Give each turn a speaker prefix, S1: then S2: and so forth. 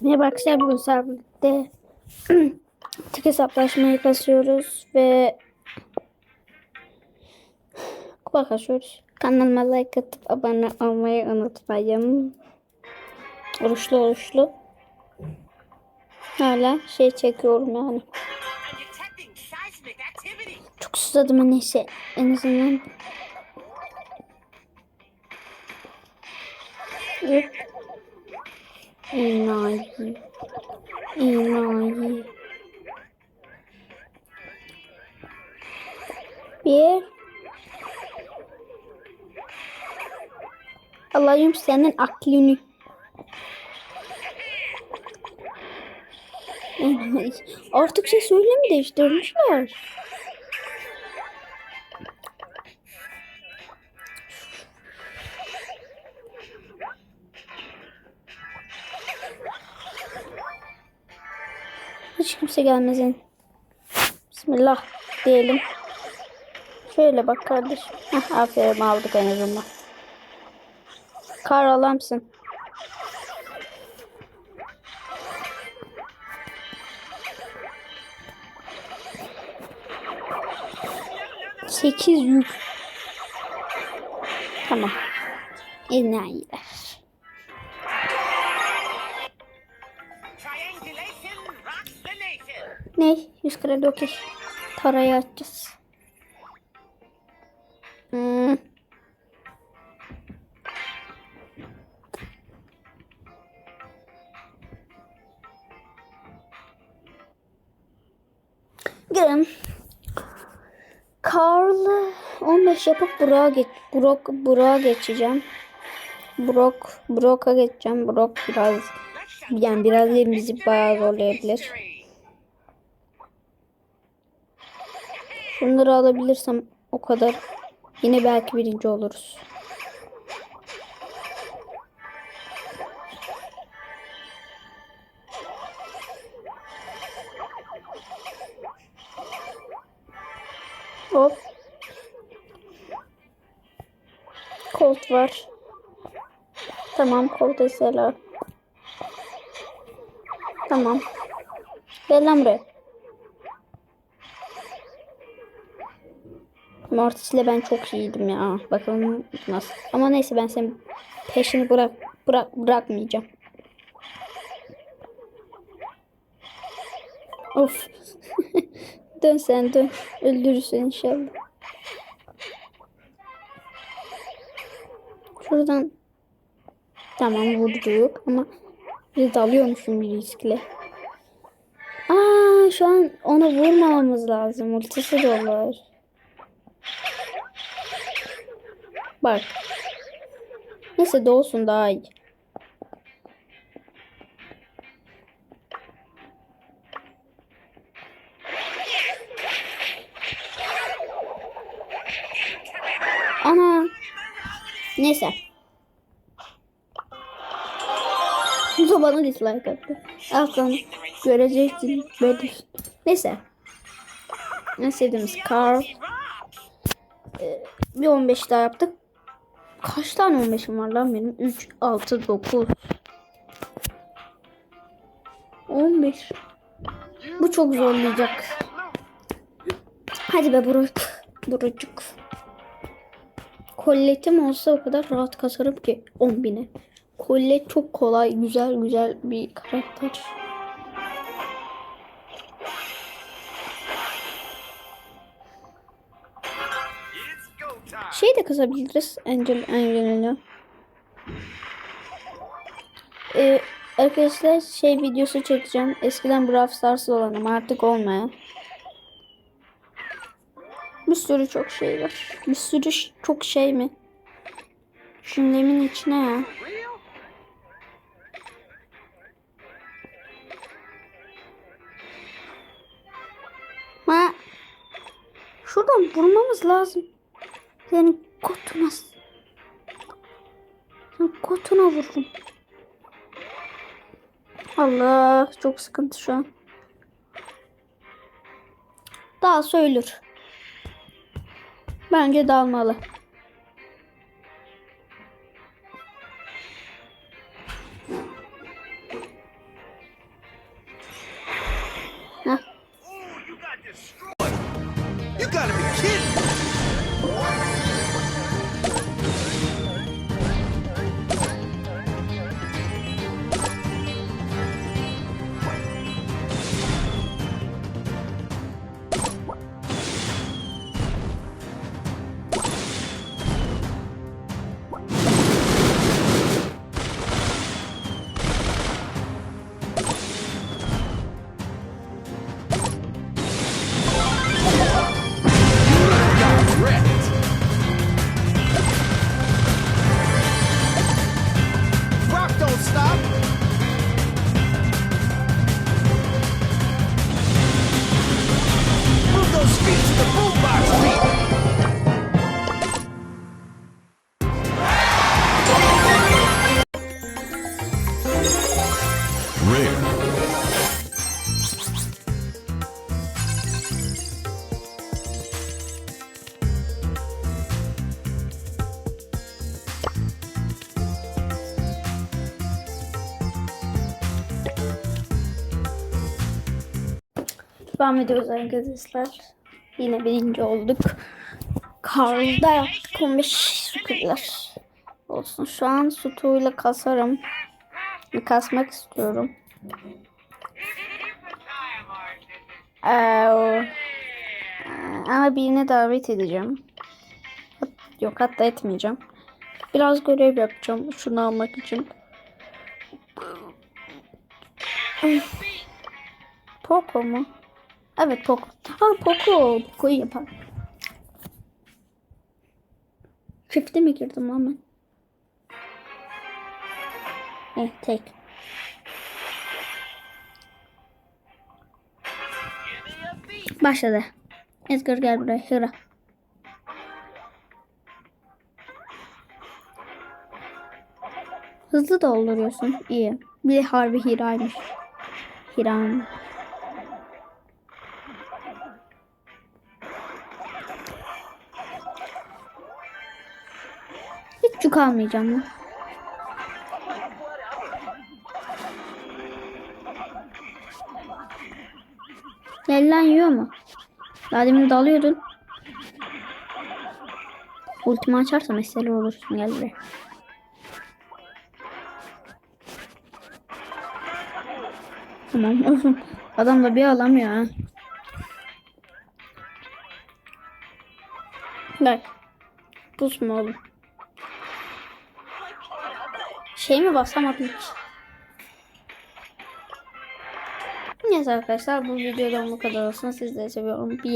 S1: Merhaba arkadaşlar bugün serverde tek hesaplaşmayı kasıyoruz ve kupa kasıyoruz. Kanalıma like atıp abone olmayı unutmayın. Oruçlu oruçlu. Hala şey çekiyorum yani. Çok susadım ama neyse en azından. Yok. İnayi. İnayi. Bir. Allah'ım senin aklını. Artık şey söylemi değiştirmişler. Hiç kimse gelmesin. Bismillah diyelim. Şöyle bak kardeşim. Heh, aferin aldık en azından. Kar alamsın. Sekiz yük. Tamam. Enayiler.
S2: Ne? 100
S1: kredi okey. Tarayı açacağız. Hmm. Gidelim. Karl 15 yapıp Burak'a geç. Burak Burak'a geçeceğim. Burak Burak'a geçeceğim. Burak biraz yani biraz elimizi bayağı zorlayabilir. Şunları alabilirsem o kadar. Yine belki birinci oluruz. Hop. Colt var. Tamam Colt SLR. Tamam. Gel lan buraya. Mortis ile ben çok iyiydim ya. Bakalım nasıl. Ama neyse ben senin peşini bırak bırak bırakmayacağım. Of. dön sen dön. Öldürürsün inşallah. Şuradan tamam vurduk ama bir dalıyormuşum bir riskle. Aa şu an onu vurmamamız lazım. Ultisi de olur. Bak. Neyse doğsun daha iyi. Ana. Neyse. Bu bana dislike attı. Aslan göreceksin. Böyle. Neyse. En sevdiğimiz Carl.
S2: Rock.
S1: Bir 15 daha yaptık. Kaç tane 15'im var lan benim? 3, 6, 9. 15. Bu çok zorlayacak. Hadi be Burak. Buracık. Kolletim olsa o kadar rahat kasarım ki 10 bine. Kollet çok kolay, güzel güzel bir karakter. Şey de kazabiliriz Angel Angelina. Ee, arkadaşlar şey videosu çekeceğim. Eskiden Brawl Stars'lı olan ama artık olmayan. Bir sürü çok şey var. Bir sürü çok şey mi? Şunlemin içine ya. Şuradan vurmamız lazım. Yani kotuna. Sen kotuna vururum. Allah çok sıkıntı şu an. Daha söylür. Bence dalmalı. Devam ediyoruz arkadaşlar. Yine birinci olduk. Karda yaptık 15 şükürler. Olsun. Şu an sütuyla kasarım. Kasmak istiyorum. Ee, ama birine davet edeceğim. Yok hatta etmeyeceğim. Biraz görev yapacağım şunu almak için. Poco mu? Evet Poco. Ha Poco. Poco'yu yapalım. Çifte mi girdim lan ben? Evet tek. Başladı. Edgar gel buraya. Hira. Hızlı dolduruyorsun. İyi. Bir de harbi Hira'ymış. Hira'nın. Hiç yük almayacağım lan. Ellen yiyor mu? Daha dalıyordun. Ultimi açarsa mesele olursun gel buraya. Tamam. Adam da bir alamıyor ha. Buz mu oğlum? Şey mi basamadım hiç? Neyse arkadaşlar bu videodan bu kadar olsun. Sizleri seviyorum. Bir